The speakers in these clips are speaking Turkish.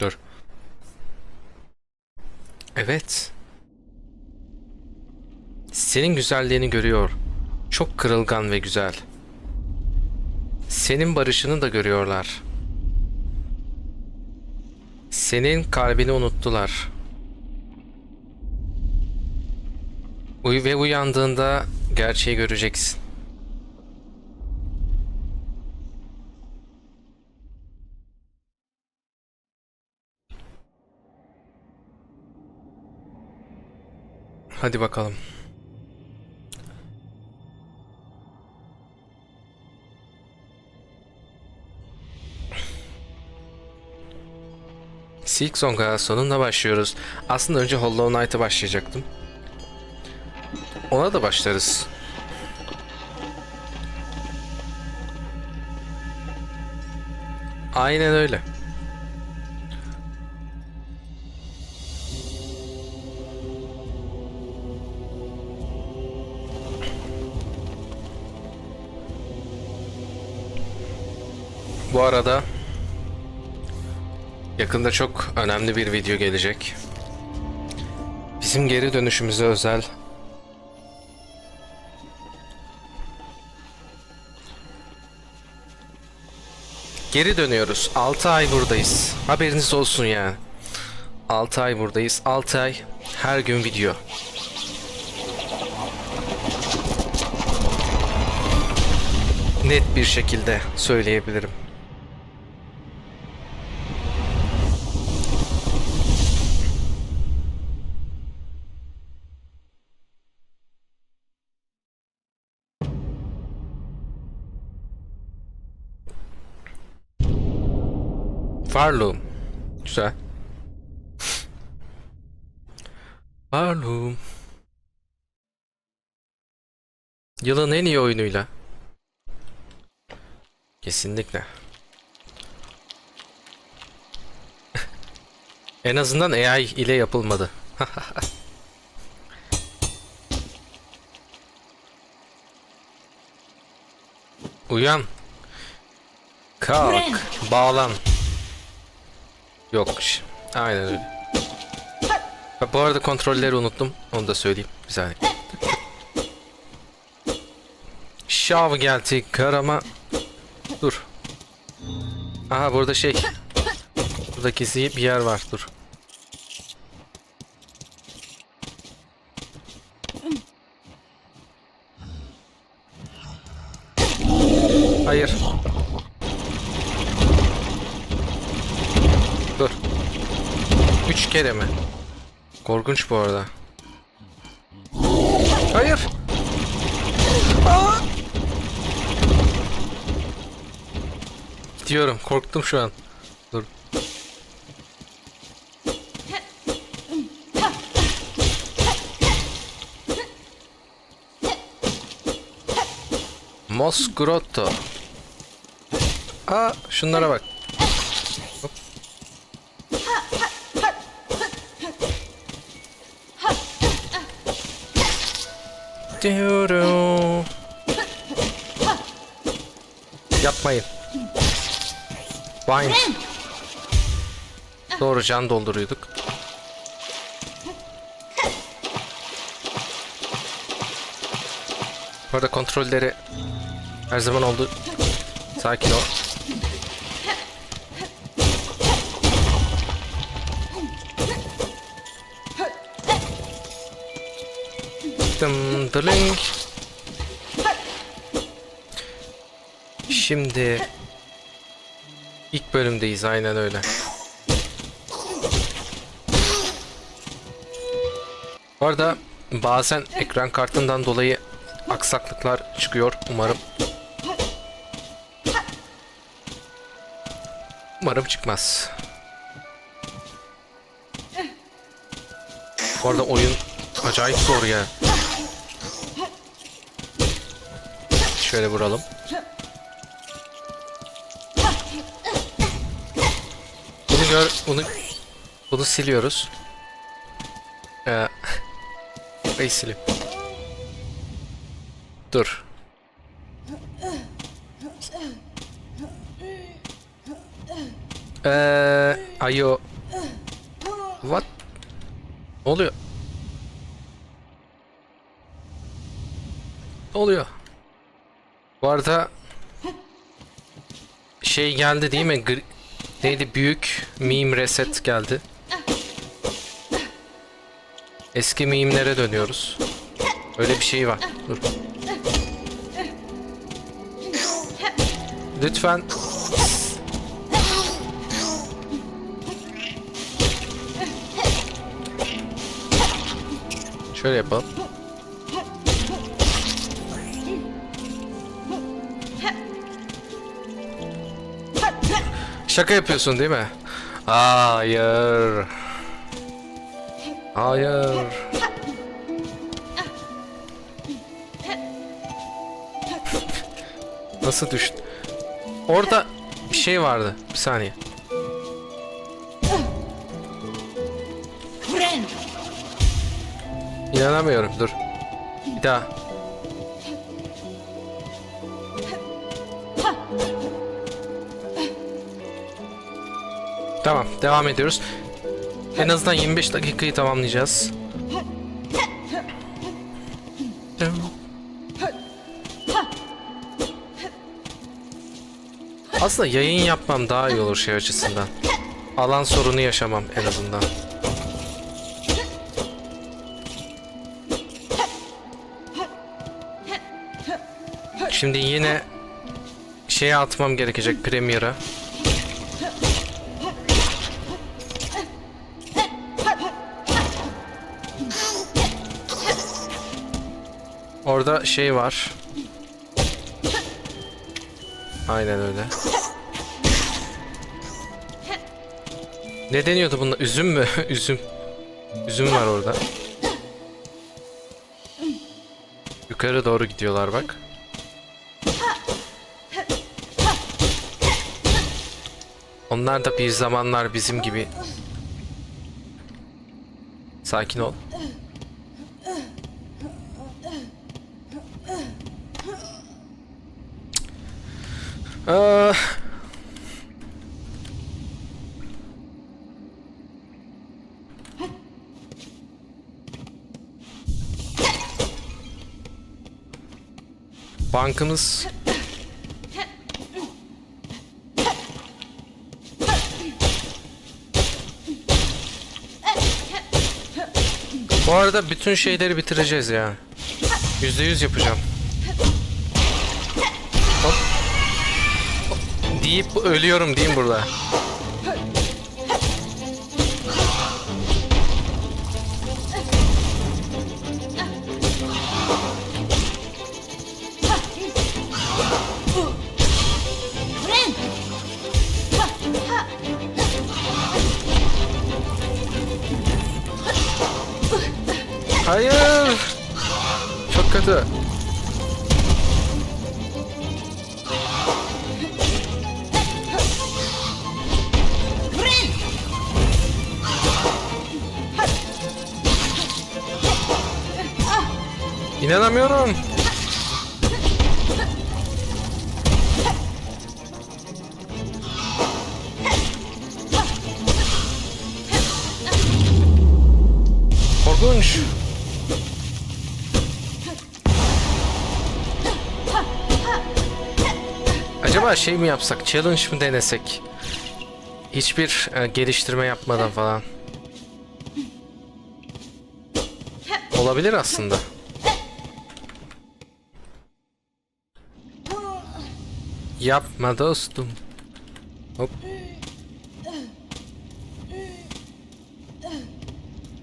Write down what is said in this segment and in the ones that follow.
Dur. Evet. Senin güzelliğini görüyor. Çok kırılgan ve güzel. Senin barışını da görüyorlar. Senin kalbini unuttular. Uy ve uyandığında gerçeği göreceksin. Hadi bakalım. Silk Song'a sonunda başlıyoruz. Aslında önce Hollow Knight'a başlayacaktım. Ona da başlarız. Aynen öyle. Bu arada yakında çok önemli bir video gelecek. Bizim geri dönüşümüze özel Geri dönüyoruz. 6 ay buradayız. Haberiniz olsun yani. 6 ay buradayız. 6 ay her gün video. Net bir şekilde söyleyebilirim. Farloom. Güzel. Farloom. Yılın en iyi oyunuyla. Kesinlikle. en azından AI ile yapılmadı. Uyan. Kalk. Bağlan. Yok. ş- Aynen öyle. Ha, bu arada kontrolleri unuttum. Onu da söyleyeyim. Bir saniye. Şav geldi karama. Dur. Aha burada şey. Burada gizli bir yer var. Dur. Hayır. 3 kere mi? Korkunç bu arada. Hayır. Aa! Gidiyorum. Korktum şu an. Dur. Mos Grotto. Aa şunlara bak. Yapmayın. Wine. Doğru can dolduruyorduk. Bu arada kontrolleri her zaman oldu. Sakin ol. Dıling. Şimdi ilk bölümdeyiz aynen öyle. Bu arada bazen ekran kartından dolayı aksaklıklar çıkıyor umarım. Umarım çıkmaz. Bu arada oyun acayip zor ya. Şöyle vuralım. Bunu gör, bunu bunu siliyoruz. Ee, burayı. Dur. Ee, Ayo. What? Ne oluyor? Ne oluyor? Arada şey geldi değil mi? Gri- Neydi? Büyük meme reset geldi. Eski meme'lere dönüyoruz. Öyle bir şey var. Dur. Lütfen. Şöyle yapalım. Şaka yapıyorsun değil mi? Hayır. Hayır. Nasıl düştün? Orada bir şey vardı. Bir saniye. İnanamıyorum. Dur. Bir daha. Tamam, devam ediyoruz. En azından 25 dakikayı tamamlayacağız. Aslında yayın yapmam daha iyi olur şey açısından. Alan sorunu yaşamam en azından. Şimdi yine şeye atmam gerekecek Premiere'a. Orada şey var. Aynen öyle. Ne deniyordu bunda? Üzüm mü? Üzüm. Üzüm var orada. Yukarı doğru gidiyorlar bak. Onlar da bir zamanlar bizim gibi. Sakin ol. Ah. Bankımız Bu arada bütün şeyleri bitireceğiz ya. Yüzde yüz yapacağım. Deyip ölüyorum diyeyim burada. Hayır. Çok kötü. İnanamıyorum. Korkunç. Acaba şey mi yapsak, challenge mı denesek? Hiçbir e, geliştirme yapmadan falan. Olabilir aslında. Yapma dostum. Hop.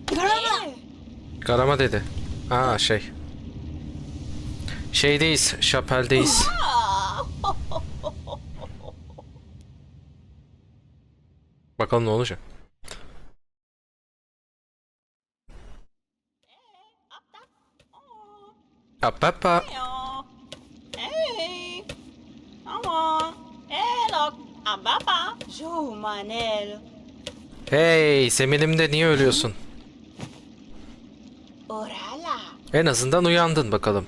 Karama. Karama dedi. Aa şey. Şeydeyiz, şapeldeyiz. Bakalım ne olacak. Apapa. Hey! Ama! Elok! Ababa! Jo Manel! Hey, Semilim'de niye ölüyorsun? Orala! En azından uyandın bakalım.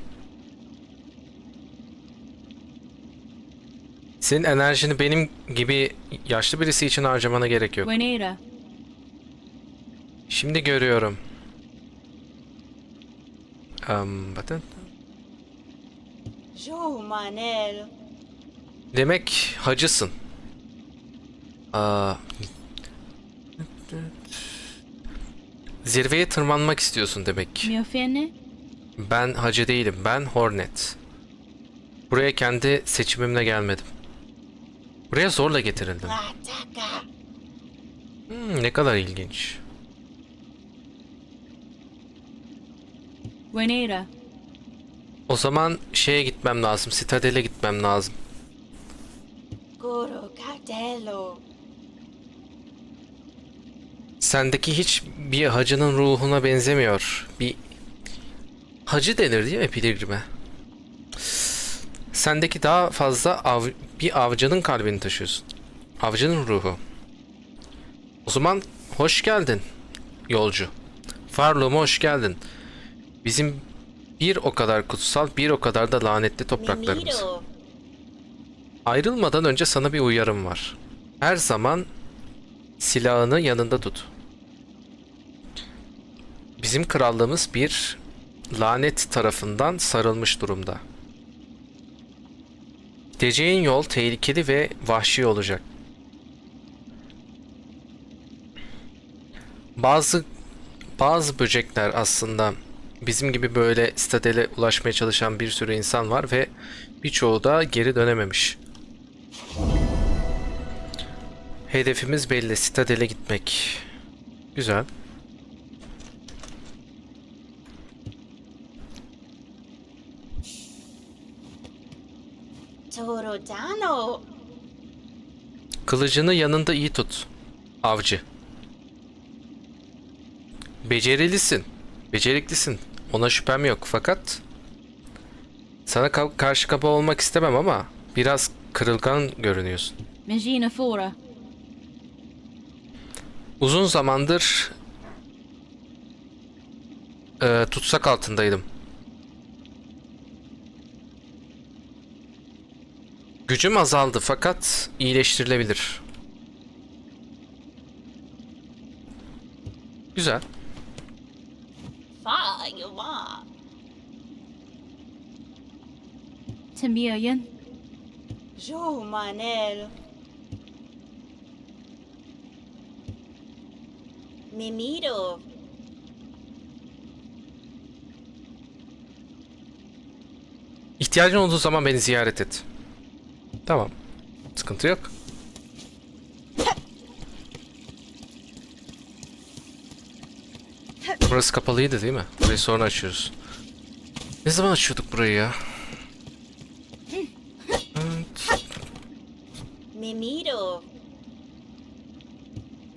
Senin enerjini benim gibi yaşlı birisi için harcamana gerek yok. Buenera. Şimdi görüyorum. Um, bakın. Jo Manel. Demek hacısın. Aa, zirveye tırmanmak istiyorsun demek. Me ofende? Ben hacı değilim. Ben Hornet. Buraya kendi seçimimle gelmedim. Buraya zorla getirildim. Hmm, ne kadar ilginç. Buenera. O zaman şeye gitmem lazım. Sitadele gitmem lazım. Coro Cartello. Sendeki hiç bir hacının ruhuna benzemiyor. Bir hacı denir değil mi pilgrime? Sendeki daha fazla av, bir avcının kalbini taşıyorsun. Avcının ruhu. O zaman hoş geldin yolcu. Farluma hoş geldin. Bizim bir o kadar kutsal, bir o kadar da lanetli topraklarımız. Ayrılmadan önce sana bir uyarım var. Her zaman silahını yanında tut. Bizim krallığımız bir lanet tarafından sarılmış durumda. Gideceğin yol tehlikeli ve vahşi olacak. Bazı bazı böcekler aslında bizim gibi böyle sitadele ulaşmaya çalışan bir sürü insan var ve birçoğu da geri dönememiş. Hedefimiz belli. Sitadele gitmek. Güzel. Kılıcını yanında iyi tut. Avcı. Becerilisin. Beceriklisin. Ona şüphem yok fakat sana ka- karşı kaba olmak istemem ama biraz kırılgan görünüyorsun. Magina fora. Uzun zamandır e, tutsak altındaydım. Gücüm azaldı fakat iyileştirilebilir. Güzel. Tembiayen. Jo Manel. Mimiro. İhtiyacın olduğu zaman beni ziyaret et. Tamam. Sıkıntı yok. Burası kapalıydı değil mi? Burayı sonra açıyoruz. Ne zaman açıyorduk burayı ya? Mimiro.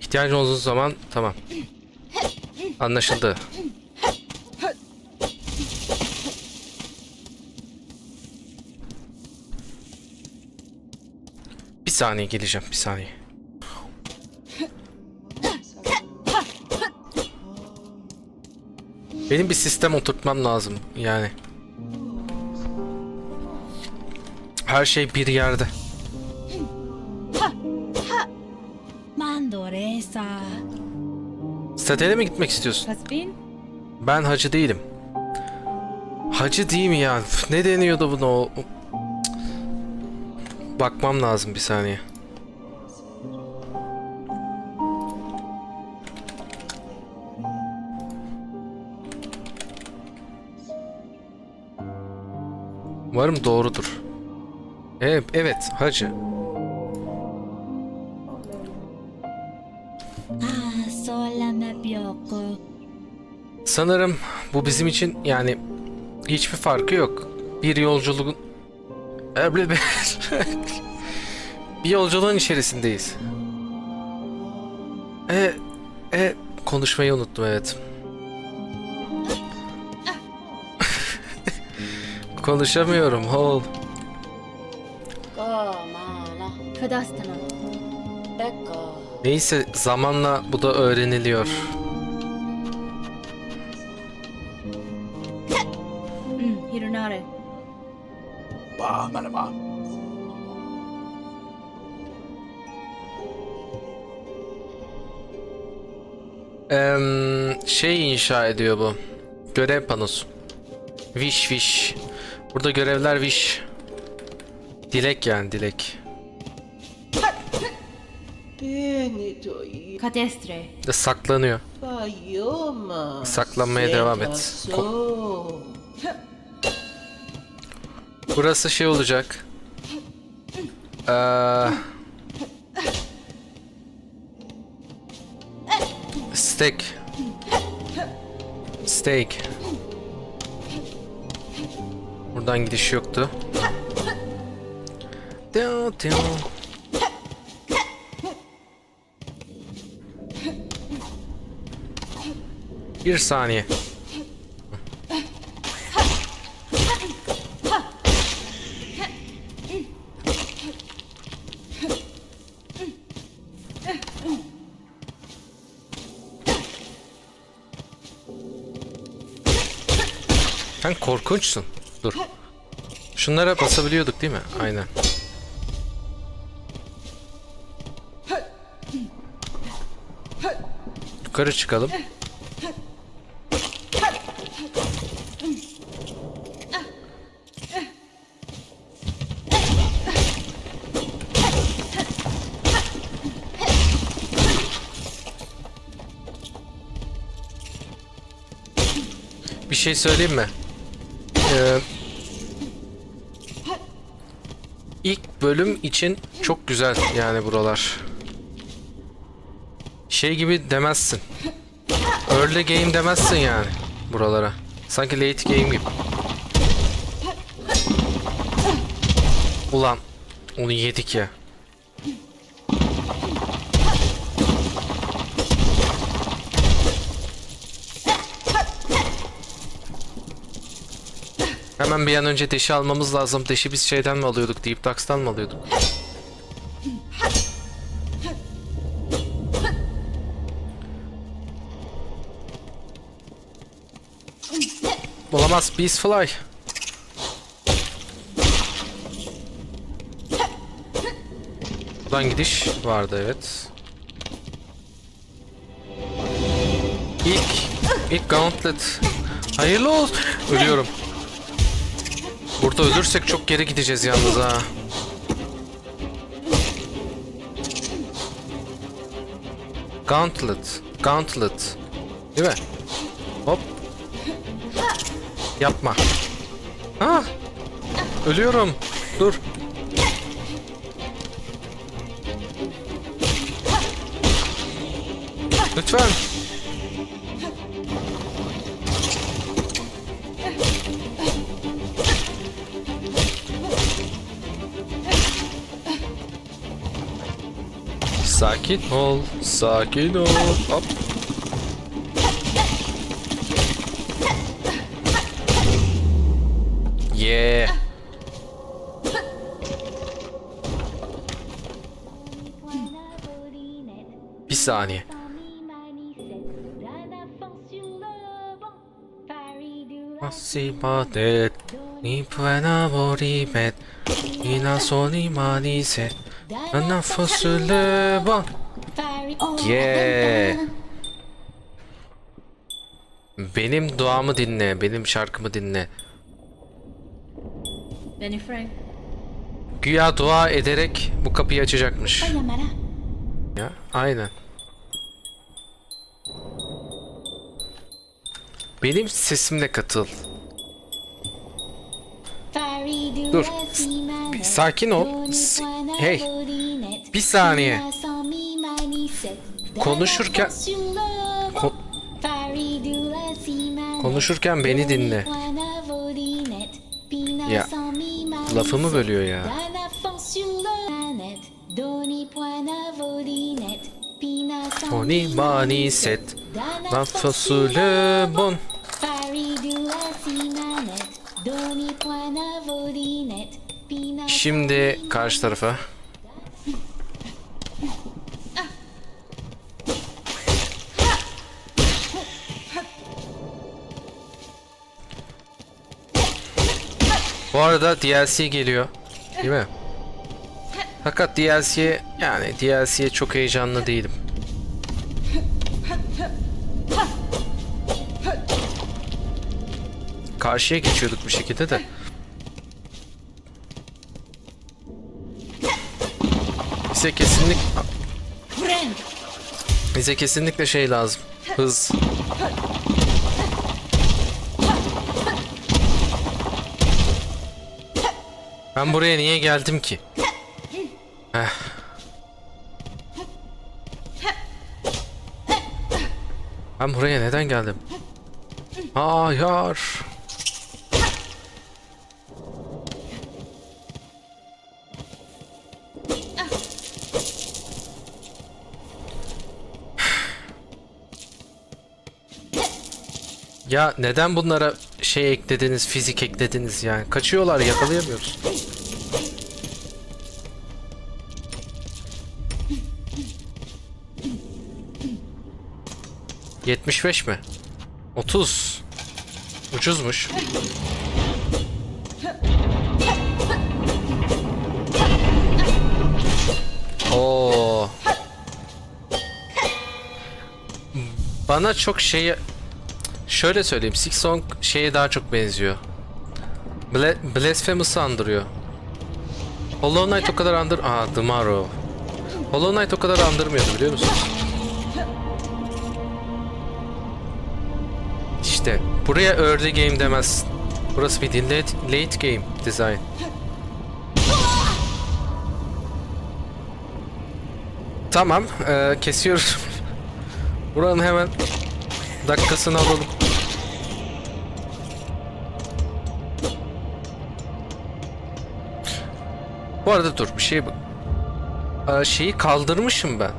İhtiyacın olduğu zaman tamam. Anlaşıldı. Bir saniye geleceğim bir saniye. Benim bir sistem oturtmam lazım yani. Her şey bir yerde. Statüele mi gitmek istiyorsun? Ben hacı değilim. Hacı değil mi ya? Ne deniyordu buna. Bakmam lazım bir saniye. Umarım doğrudur. Evet, evet hacı. Ah. Sanırım bu bizim için yani hiçbir farkı yok. Bir yolculuğun Eble be. Bir yolculuğun içerisindeyiz. E, e konuşmayı unuttum evet. Konuşamıyorum Hol. Neyse zamanla bu da öğreniliyor. Mm, Hironare. Bah, manama. Şey inşa ediyor bu. Görev panosu. Wish wish. Burada görevler wish. Dilek yani dilek. Benito Cadestre. De saklanıyor. Saklanmaya devam et. So. Burası şey olacak. Ee, steak. Steak. Buradan gidiş yoktu. Bir saniye. Korkunçsun. Dur. Şunlara basabiliyorduk değil mi? Aynen. Yukarı çıkalım. Bir şey söyleyeyim mi? Ee, ilk bölüm için çok güzel yani buralar. Şey gibi demezsin. Early game demezsin yani buralara. Sanki late game gibi. Ulan onu yedik ya. Hemen bir an önce deşi almamız lazım. Deşi biz şeyden mi alıyorduk? Deep Ducks'tan mı alıyorduk? Olamaz. Beast Fly. Buradan gidiş vardı evet. İlk, ilk Gauntlet. Hayırlı olsun. Ölüyorum. Burada ölürsek çok geri gideceğiz yalnız ha. Gauntlet. Gauntlet. Değil mi? Hop. Yapma. Ha? Ölüyorum. Dur. Lütfen. Sakin ol, sakin ol. Hop. Yeah. Bir saniye. Asibadet ni puena borimet ina soni manise ana fasuleba Yeah. Benim duamı dinle, benim şarkımı dinle. Benifrey. Güya dua ederek bu kapıyı açacakmış. Ya, aynen. Benim sesimle katıl. Dur. Bir sakin ol. S- Hey. Bir saniye. Konuşurken Ko- konuşurken beni dinle. Ya, lafımı bölüyor ya. Tony mani set. Lan fasulye bon. Şimdi karşı tarafa. Bu arada DLC geliyor. Değil mi? Fakat DLC'ye yani DLC'ye çok heyecanlı değilim. Karşıya geçiyorduk bu şekilde de. Bize kesinlik bize kesinlikle şey lazım. Hız. Ben buraya niye geldim ki? Heh. Ben buraya neden geldim? Hayır. Ya neden bunlara şey eklediniz, fizik eklediniz yani? Kaçıyorlar, yakalayamıyoruz. Yetmiş beş mi? Otuz. Ucuzmuş. Oo. Bana çok şeye Şöyle söyleyeyim, Six Song şeye daha çok benziyor. Ble Blasphemous'ı andırıyor. Hollow Knight o kadar andır... Aa, Tomorrow. Hollow Knight o kadar andırmıyordu biliyor musunuz? İşte buraya early game demezsin. Burası bir late, late game design. Tamam, eee, kesiyoruz. Buranın hemen dakikasını alalım. Bu arada dur bir şey bak. Aa, şeyi kaldırmışım ben.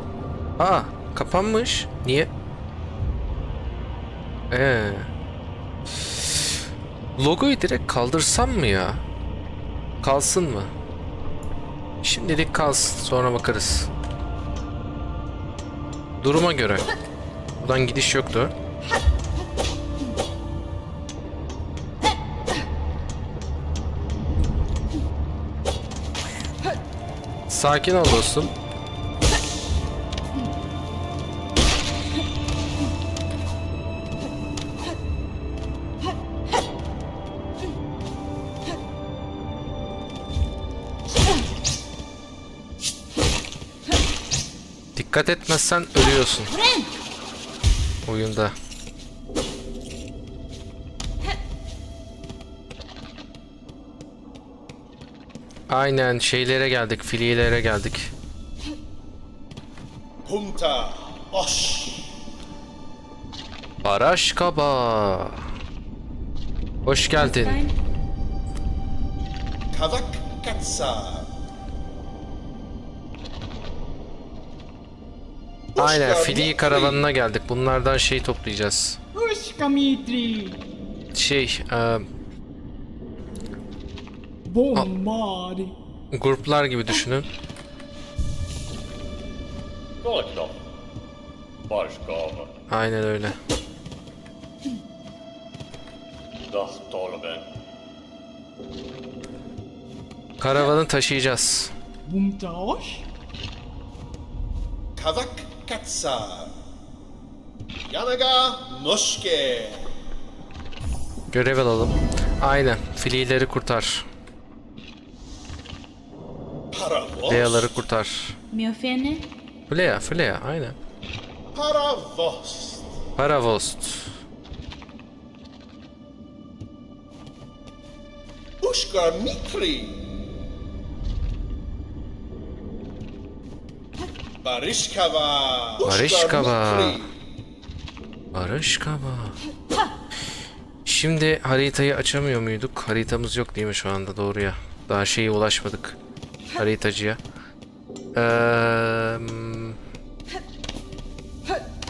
Aa kapanmış. Niye? Ee. Logoyu direkt kaldırsam mı ya? Kalsın mı? Şimdilik kalsın sonra bakarız. Duruma göre. Buradan gidiş yoktu. Sakin ol dostum. Dikkat etmezsen ölüyorsun. Oyunda. Aynen şeylere geldik, filiyelere geldik. Punta Osh. Araş Kaba. Hoş geldin. Kavak Katsa. Aynen Fili karavanına geldik. Bunlardan şey toplayacağız. Pushka Mitri. Şey, e, Bombari. gruplar gibi düşünün. Deutschland. Başkanı. Aynen öyle. Das Dolben. Karavanı taşıyacağız. Bumtaş. Kazak. Bumtaosh, Kavak Katsa. Yanaga Noshke. Görev alalım. Aynen. Filileri kurtar. Paravos. Leaları kurtar. Miofene? Flea, Flea. Aynen. Paravos. Paravost. Ushkar Mitri. Barishkava. Ushkar Barishkava. Mitri. Barış Kaba. Şimdi haritayı açamıyor muyduk? Haritamız yok değil mi şu anda doğruya? Daha şeye ulaşmadık. Haritacıya. Eee...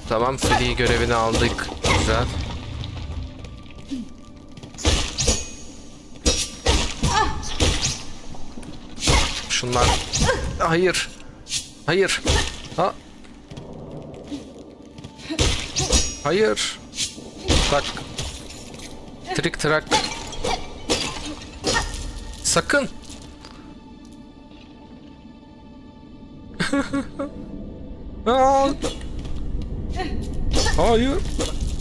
Tamam, Flea görevini aldık. Güzel. Şunlar... Hayır. Hayır. Ha. Hayır. Bak. Trik trak. Sakın. Aa! Hayır.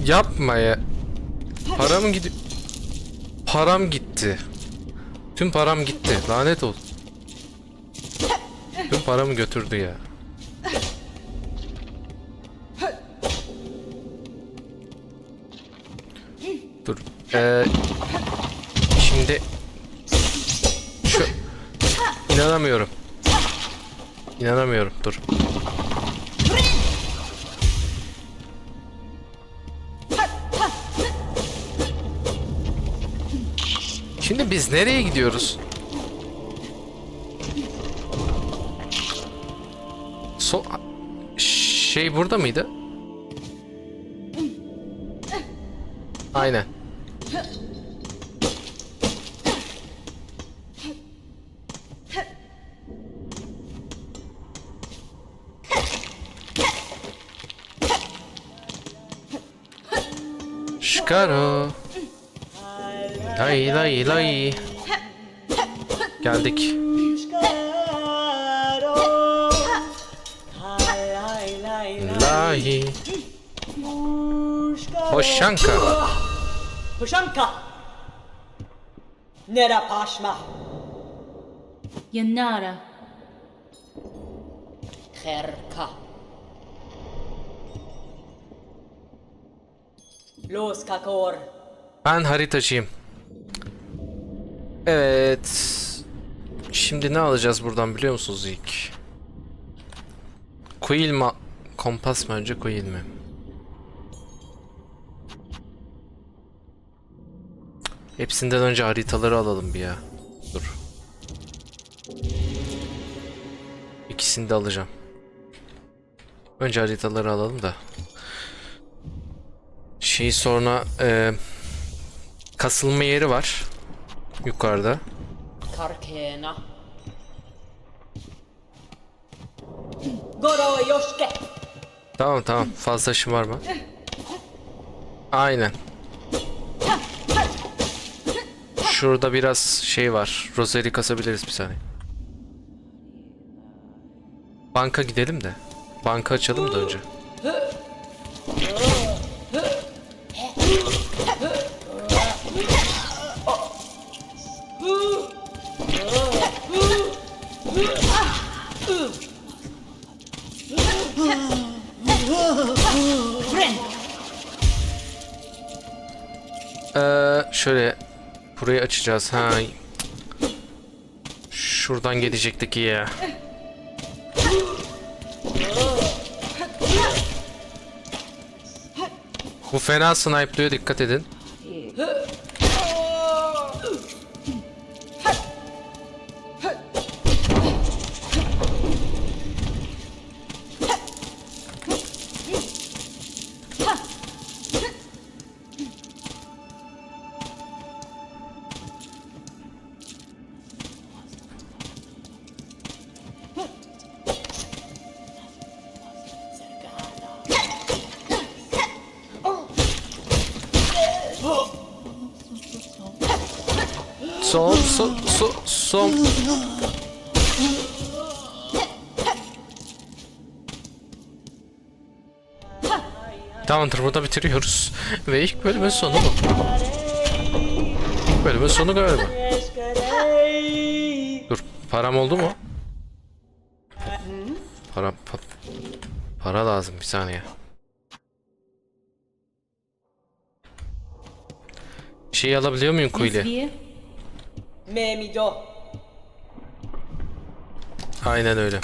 Yapma ya. Param gidiyor. param gitti. Tüm param gitti. Lanet ol. Tüm paramı götürdü ya. Dur. Ee, şimdi şu inanamıyorum. İnanamıyorum. Dur. Şimdi biz nereye gidiyoruz? Şey burada mıydı? Aynen. Şikaro. Lay lay lay. Geldik. Hoşanka. Pushanka. Nera Pashma. Yanara. Kherka. Los Kakor. Ben haritacıyım. Evet. Şimdi ne alacağız buradan biliyor musunuz ilk? Quill mi? Kompas mı önce Quill mi? Hepsinden önce haritaları alalım bir ya. Dur. İkisini de alacağım. Önce haritaları alalım da. Şey sonra e, kasılma yeri var. Yukarıda. Karkena. Goro Yoshke. Tamam tamam. Fazla işim var mı? Aynen. Şurada biraz şey var. Rosary kasabiliriz bir saniye. Banka gidelim de. Banka açalım da önce. Ee, şöyle burayı açacağız. Ha. Şuradan gelecektik ya. Bu fena snipe'lıyor dikkat edin. Son, son, son, son. Tamamdır burada bitiriyoruz. Ve ilk bölümün sonu bu. Bölümün sonu galiba. Dur param oldu mu? Para, pa- para lazım bir saniye. Şey alabiliyor muyum here. Memido. Aynen öyle.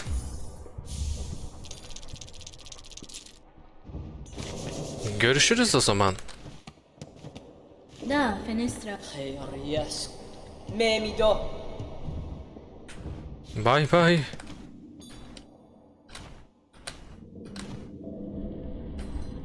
Görüşürüz o zaman. Da, fenestra. Khair yes. Memido. Bay bay.